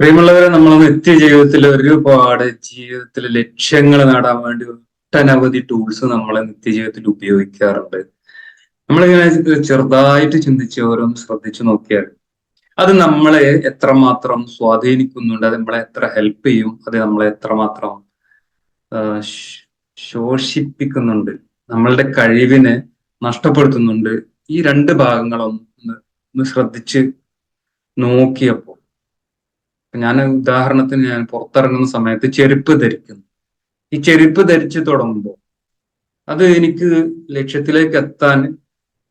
പ്രിയമുള്ളവരെ നമ്മൾ നിത്യ ജീവിതത്തിൽ ഒരുപാട് ജീവിതത്തിലെ ലക്ഷ്യങ്ങൾ നേടാൻ വേണ്ടി ഒട്ടനവധി ടൂൾസ് നമ്മളെ നിത്യജീവിതത്തിൽ ഉപയോഗിക്കാറുണ്ട്. നമ്മളിങ്ങനെ ചെറുതായിട്ട് ചിന്തിച്ച് ഓരോന്ന് ശ്രദ്ധിച്ചു നോക്കിയാൽ അത് നമ്മളെ എത്രമാത്രം സ്വാധീനിക്കുന്നുണ്ട് അത് നമ്മളെ എത്ര ഹെൽപ്പ് ചെയ്യും അത് നമ്മളെ എത്രമാത്രം ശോഷിപ്പിക്കുന്നുണ്ട് നമ്മളുടെ കഴിവിനെ നഷ്ടപ്പെടുത്തുന്നുണ്ട് ഈ രണ്ട് ഭാഗങ്ങളൊന്ന് ഒന്ന് ശ്രദ്ധിച്ച് നോക്കിയപ്പോൾ ഞാൻ ഉദാഹരണത്തിന് ഞാൻ പുറത്തിറങ്ങുന്ന സമയത്ത് ചെരുപ്പ് ധരിക്കുന്നു. ഈ ചെരുപ്പ് ധരിച്ചു തുടങ്ങുമ്പോൾ അത് എനിക്ക് ലക്ഷ്യത്തിലേക്ക് എത്താൻ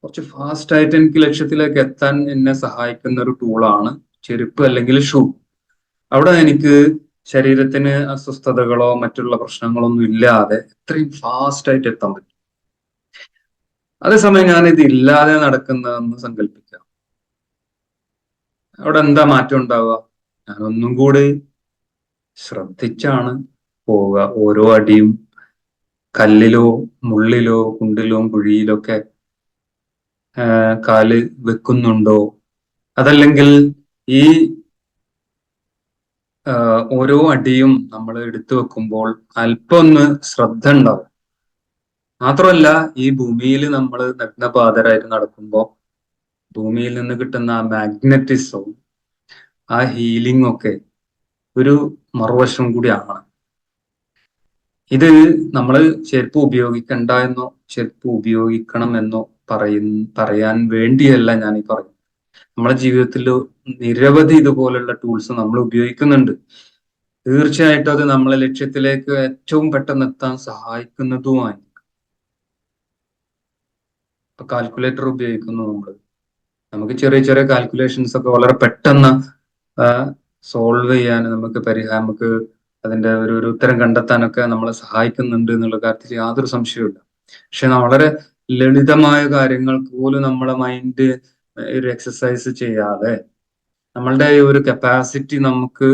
കുറച്ച് ഫാസ്റ്റ് ആയിട്ട് എനിക്ക് ലക്ഷ്യത്തിലേക്ക് എത്താൻ എന്നെ സഹായിക്കുന്ന ഒരു ടൂളാണ് ചെരുപ്പ് അല്ലെങ്കിൽ ഷൂ അവിടെ എനിക്ക് ശരീരത്തിന് അസ്വസ്ഥതകളോ മറ്റുള്ള പ്രശ്നങ്ങളോ ഒന്നും ഇല്ലാതെ ഇത്രയും ഫാസ്റ്റ് ആയിട്ട് എത്താൻ പറ്റും. അതേസമയം ഞാൻ ഇത് ഇല്ലാതെ നടക്കുന്നതെന്ന് സങ്കല്പിക്കാം അവിടെ എന്താ മാറ്റം ഉണ്ടാവുക? ഞാൻ ഒന്നും കൂടി ശ്രദ്ധിച്ചാണ് പോവുക. ഓരോ അടിയും കല്ലിലോ മുള്ളിലോ കുണ്ടിലോ കുഴിയിലൊക്കെ കാൽ വെക്കുന്നുണ്ടോ? അതല്ലെങ്കിൽ ഈ ഓരോ അടിയും നമ്മൾ എടുത്തു വെക്കുമ്പോൾ അല്പം ഒന്ന് ശ്രദ്ധ ഉണ്ടാവും. മാത്രമല്ല ഈ ഭൂമിയിൽ നമ്മൾ നഗ്നപാതരായിട്ട് നടക്കുമ്പോൾ ഭൂമിയിൽ നിന്ന് കിട്ടുന്ന മാഗ്നറ്റിസവും ആ ഹീലിംഗ് ഒക്കെ ഒരു മറുവശം കൂടിയാണ് ഇത് നമ്മൾ ചെരുപ്പ് ഉപയോഗിക്കണ്ട എന്നോ ചെരുപ്പ് ഉപയോഗിക്കണം എന്നോ പറയുന്ന പറയാൻ വേണ്ടിയല്ല ഞാൻ ഈ പറയുന്നത്. നമ്മുടെ ജീവിതത്തിൽ നിരവധി ഇതുപോലുള്ള ടൂൾസ് നമ്മൾ ഉപയോഗിക്കുന്നുണ്ട്. തീർച്ചയായിട്ടും അത് നമ്മളെ ലക്ഷ്യത്തിലേക്ക് ഏറ്റവും പെട്ടെന്ന് എത്താൻ സഹായിക്കുന്നതുമായി. ഇപ്പൊ കാൽക്കുലേറ്റർ ഉപയോഗിക്കുന്നു നമ്മൾ നമുക്ക് ചെറിയ ചെറിയ കാൽക്കുലേഷൻസ് ഒക്കെ വളരെ പെട്ടെന്ന് സോൾവ് ചെയ്യാൻ നമുക്ക് പരിഹാരം നമുക്ക് അതിന്റെ ഒരു ഒരു ഉത്തരം കണ്ടെത്താനൊക്കെ നമ്മളെ സഹായിക്കുന്നുണ്ട് എന്നുള്ള കാര്യത്തിൽ യാതൊരു സംശയവുമില്ല പക്ഷെ വളരെ ലളിതമായ കാര്യങ്ങൾ പോലും നമ്മളെ മൈൻഡ് ഒരു എക്സസൈസ് ചെയ്യാതെ നമ്മളുടെ ഒരു കപ്പാസിറ്റി നമുക്ക്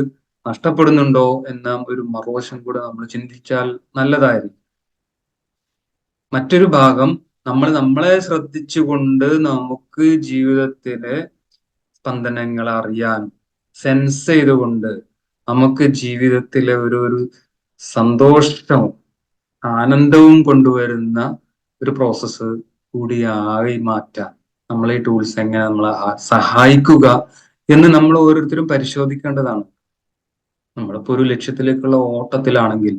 നഷ്ടപ്പെടുന്നുണ്ടോ എന്ന ഒരു മറുവശം കൂടെ നമ്മൾ ചിന്തിച്ചാൽ നല്ലതായിരിക്കും. മറ്റൊരു ഭാഗം നമ്മൾ നമ്മളെ ശ്രദ്ധിച്ചുകൊണ്ട് നമുക്ക് ജീവിതത്തിലെ സ്പന്ദനങ്ങൾ അറിയാനും സെൻസ് ചെയ്തുകൊണ്ട് നമുക്ക് ജീവിതത്തിലെ ഒരു ഒരു സന്തോഷവും ആനന്ദവും കൊണ്ടുവരുന്ന ഒരു പ്രോസസ്സ് കൂടിയായി മാറ്റാൻ നമ്മൾ ഈ ടൂൾസ് എങ്ങനെ നമ്മളെ സഹായിക്കുക എന്ന് നമ്മൾ ഓരോരുത്തരും പരിശോധിക്കേണ്ടതാണ്. നമ്മളിപ്പോ ഒരു ലക്ഷ്യത്തിലേക്കുള്ള ഓട്ടത്തിലാണെങ്കിൽ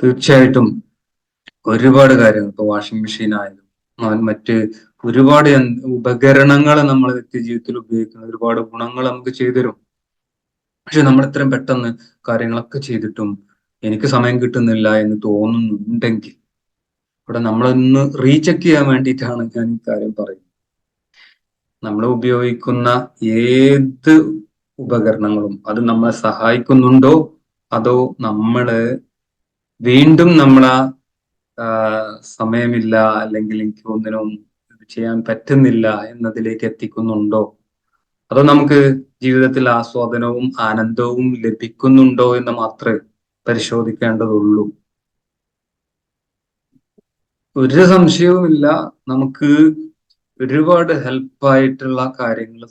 തീർച്ചയായിട്ടും ഒരുപാട് കാര്യങ്ങൾ ഇപ്പൊ വാഷിംഗ് മെഷീൻ ആയാലും മറ്റ് ഒരുപാട് ഉപകരണങ്ങൾ നമ്മൾ നിത്യജീവിതത്തിൽ ഉപയോഗിക്കുന്നു ഒരുപാട് ഗുണങ്ങൾ നമുക്ക് ചെയ്തുതരും. പക്ഷെ നമ്മൾ ഇത്രയും പെട്ടെന്ന് കാര്യങ്ങളൊക്കെ ചെയ്തിട്ടും എനിക്ക് സമയം കിട്ടുന്നില്ല എന്ന് തോന്നുന്നുണ്ടെങ്കിൽ ഇവിടെ നമ്മളൊന്ന് റീചെക്ക് ചെയ്യാൻ വേണ്ടിയിട്ടാണ് ഞാൻ ഈ കാര്യം പറയുന്നത്. നമ്മൾ ഉപയോഗിക്കുന്ന ഏത് ഉപകരണങ്ങളും അത് നമ്മളെ സഹായിക്കുന്നുണ്ടോ? അതോ നമ്മൾ വീണ്ടും നമ്മളാ സമയമില്ല അല്ലെങ്കിൽ എനിക്ക് ഒന്നിനും ചെയ്യാൻ പറ്റുന്നില്ല എന്നതിലേക്ക് എത്തിക്കുന്നുണ്ടോ? അതോ നമുക്ക് ജീവിതത്തിൽ ആസ്വാദനവും ആനന്ദവും ലഭിക്കുന്നുണ്ടോ എന്ന് മാത്രമേ പരിശോധിക്കേണ്ടതുള്ളൂ? ഒരു സംശയവുമില്ല. നമുക്ക് ഒരുപാട് ഹെൽപ്പായിട്ടുള്ള കാര്യങ്ങൾ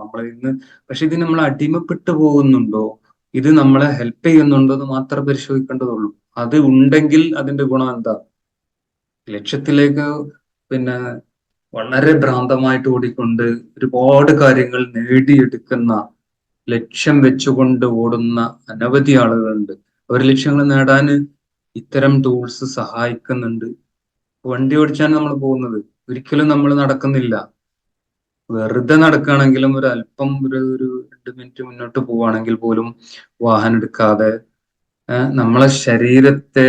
നമ്മൾ ഇന്ന് പക്ഷെ ഇത് നമ്മൾ അടിമപ്പെട്ടു പോകുന്നുണ്ടോ? ഇത് നമ്മളെ ഹെൽപ്പ് ചെയ്യുന്നുണ്ടോ എന്ന് മാത്രമേ പരിശോധിക്കേണ്ടതുള്ളൂ. അത് ഉണ്ടെങ്കിൽ അതിന്റെ ഗുണം എന്താ? ലക്ഷ്യത്തിലേക്ക് പിന്നെ വളരെ ഭ്രാന്തമായിട്ട് ഓടിക്കൊണ്ട് ഒരുപാട് കാര്യങ്ങൾ നേടിയെടുക്കുന്ന ലക്ഷ്യം വെച്ചുകൊണ്ട് ഓടുന്ന അനവധി ആളുകളുണ്ട്. അവർ ലക്ഷ്യങ്ങൾ നേടാൻ ഇത്തരം ടൂൾസ് സഹായിക്കുന്നുണ്ട്. വണ്ടി ഓടിച്ചാണ് നമ്മൾ പോകുന്നത്. ഒരിക്കലും നമ്മൾ നടക്കുന്നില്ല. വെറുതെ നടക്കുകയാണെങ്കിലും ഒരു അല്പം ഒരു ഒരു രണ്ട് മിനിറ്റ് മുന്നോട്ട് പോവുകയാണെങ്കിൽ പോലും വാഹനം എടുക്കാതെ നമ്മളെ ശരീരത്തെ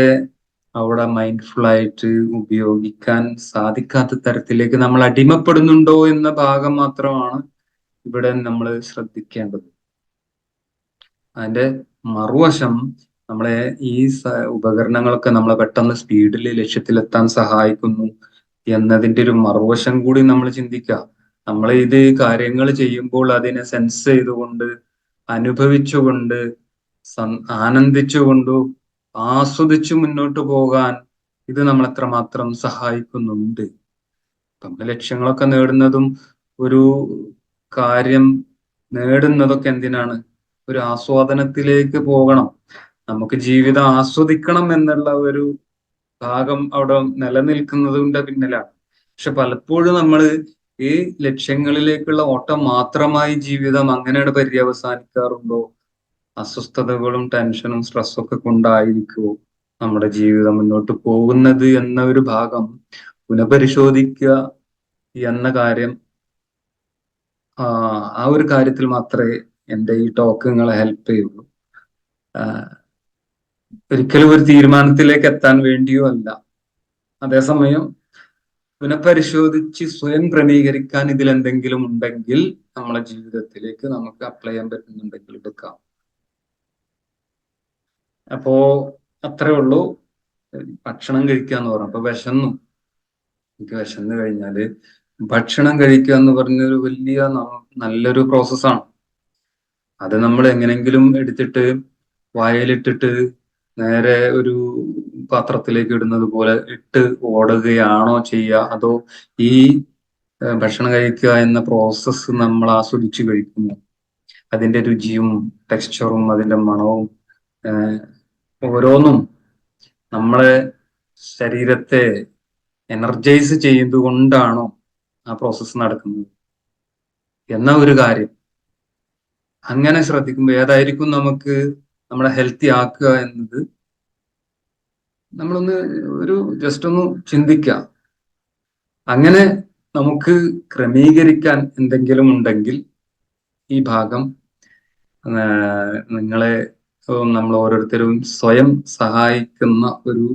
അവിടെ മൈൻഡ്ഫുൾ ആയിട്ട് ഉപയോഗിക്കാൻ സാധിക്കാത്ത തരത്തിലേക്ക് നമ്മൾ അടിമപ്പെടുന്നുണ്ടോ എന്ന ഭാഗം മാത്രമാണ് ഇവിടെ നമ്മൾ ശ്രദ്ധിക്കേണ്ടത്. അതിന്റെ മറുവശം നമ്മളെ ഈ ഉപകരണങ്ങളൊക്കെ നമ്മളെ പെട്ടെന്ന് സ്പീഡിൽ ലക്ഷ്യത്തിലെത്താൻ സഹായിക്കുന്നു എന്നതിന്റെ ഒരു മറുവശം കൂടി നമ്മൾ ചിന്തിക്കുക. നമ്മൾ ഇത് കാര്യങ്ങൾ ചെയ്യുമ്പോൾ അതിനെ സെൻസ് ചെയ്തുകൊണ്ട് അനുഭവിച്ചുകൊണ്ട് ആനന്ദിച്ചുകൊണ്ടു ആസ്വദിച്ചു മുന്നോട്ട് പോകാൻ ഇത് നമ്മൾ എത്രമാത്രം സഹായിക്കുന്നുണ്ട്. നമ്മുടെ ലക്ഷ്യങ്ങളൊക്കെ നേടുന്നതും ഒരു കാര്യം നേടുന്നതൊക്കെ എന്തിനാണ്? ഒരു ആസ്വാദനത്തിലേക്ക് പോകണം. നമുക്ക് ജീവിതം ആസ്വദിക്കണം എന്നുള്ള ഒരു ഭാഗം അവിടെ നിലനിൽക്കുന്നതിന്റെ പിന്നിലാണ്. പക്ഷെ പലപ്പോഴും നമ്മൾ ഈ ലക്ഷ്യങ്ങളിലേക്കുള്ള ഓട്ടം മാത്രമായി ജീവിതം അങ്ങനെയാണ് പര്യവസാനിക്കാറുണ്ടോ? അസ്വസ്ഥതകളും ടെൻഷനും സ്ട്രെസ്സും ഒക്കെ കൊണ്ടായിരിക്കുമോ നമ്മുടെ ജീവിതം മുന്നോട്ട് പോകുന്നത് എന്ന ഒരു ഭാഗം പുനഃപരിശോധിക്കുക എന്ന കാര്യം ആ ഒരു കാര്യത്തിൽ മാത്രമേ എന്റെ ഈ ടോക്ക് നിങ്ങളെ ഹെൽപ്പ് ചെയ്യുള്ളൂ. ഒരിക്കലും ഒരു തീരുമാനത്തിലേക്ക് എത്താൻ വേണ്ടിയോ അല്ല. അതേസമയം പുനഃപരിശോധിച്ച് സ്വയം ക്രമീകരിക്കാൻ ഇതിൽ എന്തെങ്കിലും ഉണ്ടെങ്കിൽ നമ്മളെ ജീവിതത്തിലേക്ക് നമുക്ക് അപ്ലൈ ചെയ്യാൻ പറ്റുന്നുണ്ടെങ്കിൽ എടുക്കാം. അപ്പോ അത്രേ ഉള്ളൂ. ഭക്ഷണം കഴിക്കുക എന്ന് പറഞ്ഞു. അപ്പൊ വിശന്നു. എനിക്ക് വിശന്ന് കഴിഞ്ഞാൽ ഭക്ഷണം കഴിക്കുക എന്ന് പറഞ്ഞൊരു വലിയ നല്ലൊരു പ്രോസസ്സാണ് അത് നമ്മൾ എങ്ങനെങ്കിലും എടുത്തിട്ട് വായലിട്ടിട്ട് നേരെ ഒരു പാത്രത്തിലേക്ക് ഇടുന്നത് പോലെ ഇട്ട് ഓടുകയാണോ ചെയ്യുക? അതോ ഈ ഭക്ഷണം കഴിക്കുക എന്ന പ്രോസസ്സ് നമ്മൾ ആസ്വദിച്ച് കഴിക്കുന്നു. അതിന്റെ രുചിയും ടെക്സ്ചറും അതിന്റെ മണവും ഓരോന്നും നമ്മളെ ശരീരത്തെ എനർജൈസ് ചെയ്തുകൊണ്ടാണോ ആ പ്രോസസ്സ് നടക്കുന്നത്? എന്ന ഒരു കാര്യം. അങ്ങനെ ശ്രദ്ധിക്കുമ്പോൾ ഏതായിരിക്കും നമുക്ക് നമ്മളെ ഹെൽത്തി ആക്കുക എന്നത്? നമ്മളൊന്ന് ഒരു ജസ്റ്റ് ഒന്ന് ചിന്തിക്കുക. അങ്ങനെ നമുക്ക് ക്രമീകരിക്കാൻ എന്തെങ്കിലും ഉണ്ടെങ്കിൽ ഈ ഭാഗം നിങ്ങളെ നമ്മൾ ഓരോരുത്തരും സ്വയം സഹായിക്കുന്ന ഒരു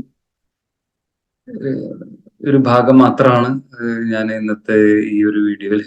ഒരു ഭാഗം മാത്രമാണ് ഞാൻ ഇന്നത്തെ ഈ ഒരു വീഡിയോയിൽ